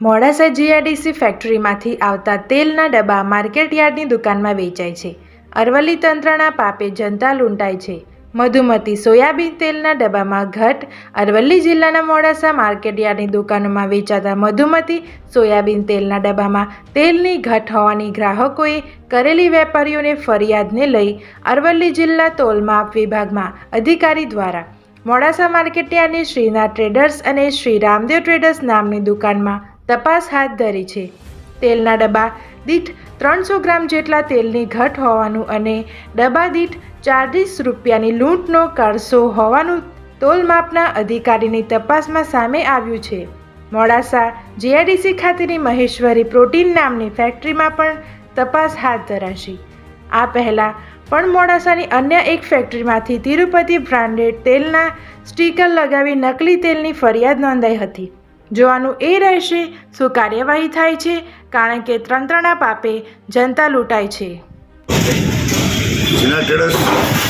Modasa GRDC ફેક્ટરીમાંથી આવતા તેલના ડબ્બા માર્કેટયાર્ડની દુકાનમાં વેચાય છે. અરવલ્લી તંત્રના પાપે જનતા લૂંટાય છે. મધુમતી સોયાબીન તેલના ડબ્બામાં ઘટ, અરવલ્લી જિલ્લાના મોડાસા માર્કેટયાર્ડની દુકાનોમાં વેચાતા મધુમતી સોયાબીન તેલના ડબ્બામાં તેલની ઘટ હોવાની ગ્રાહકોએ કરેલી વેપારીઓને ફરિયાદને લઈ અરવલ્લી જિલ્લા તોલમાપ વિભાગમાં અધિકારી દ્વારા મોડાસા માર્કેટયાર્ડની શ્રીના ટ્રેડર્સ અને શ્રી રામદેવ ટ્રેડર્સ નામની દુકાનમાં તપાસ હાથ ધરી છે. તેલના ડબ્બા દીઠ ત્રણસો ગ્રામ જેટલા તેલની ઘટ હોવાનું અને ડબ્બા દીઠ ચાલીસ રૂપિયાની લૂંટનો કારસો હોવાનું તોલમાપના અધિકારીની તપાસમાં સામે આવ્યું છે. મોડાસા જીઆઈડીસી ખાતેની મહેશ્વરી પ્રોટીન નામની ફેક્ટરીમાં પણ તપાસ હાથ ધરાશે. આ પહેલાં પણ મોડાસાની અન્ય એક ફેક્ટરીમાંથી તિરુપતિ બ્રાન્ડેડ તેલના સ્ટીકર લગાવી નકલી તેલની ફરિયાદ નોંધાઈ હતી. જોવાનું એ રહેશે, શું કાર્યવાહી થાય છે, કારણ કે તંત્રના પાપે જનતા લૂંટાય છે.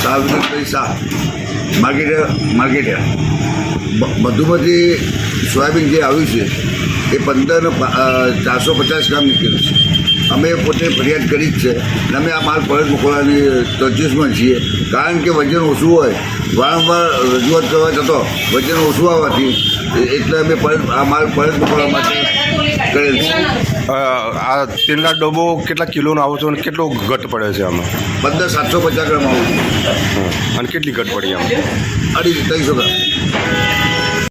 સાર્વજનિક Shah market market Madhumati soybean જે આવ્યું છે, એ પંદર ચારસો પચાસ ગ્રામ નીકળ્યું છે. અમે પોતે ફરિયાદ કરી જ છે અને અમે આ માલ પરત મોકલવાની તજવીજમાં છીએ, કારણ કે વજન ઓછું હોય, વારંવાર રજૂઆત કરવા જતો વજન ઓછું આવવાથી એટલે અમે પરત આ માલ પરત મોકલવા માટે કરેલ છે. આ તેલના ડબ્બો કેટલા કિલોનો આવો છો અને કેટલો ઘટ પડે છે આમાં? પંદર સાતસો પચાસ ગ્રામ આવું. હં. અને કેટલી ઘટ પડી આમાં? અઢી ત્રણસો ગ્રામ.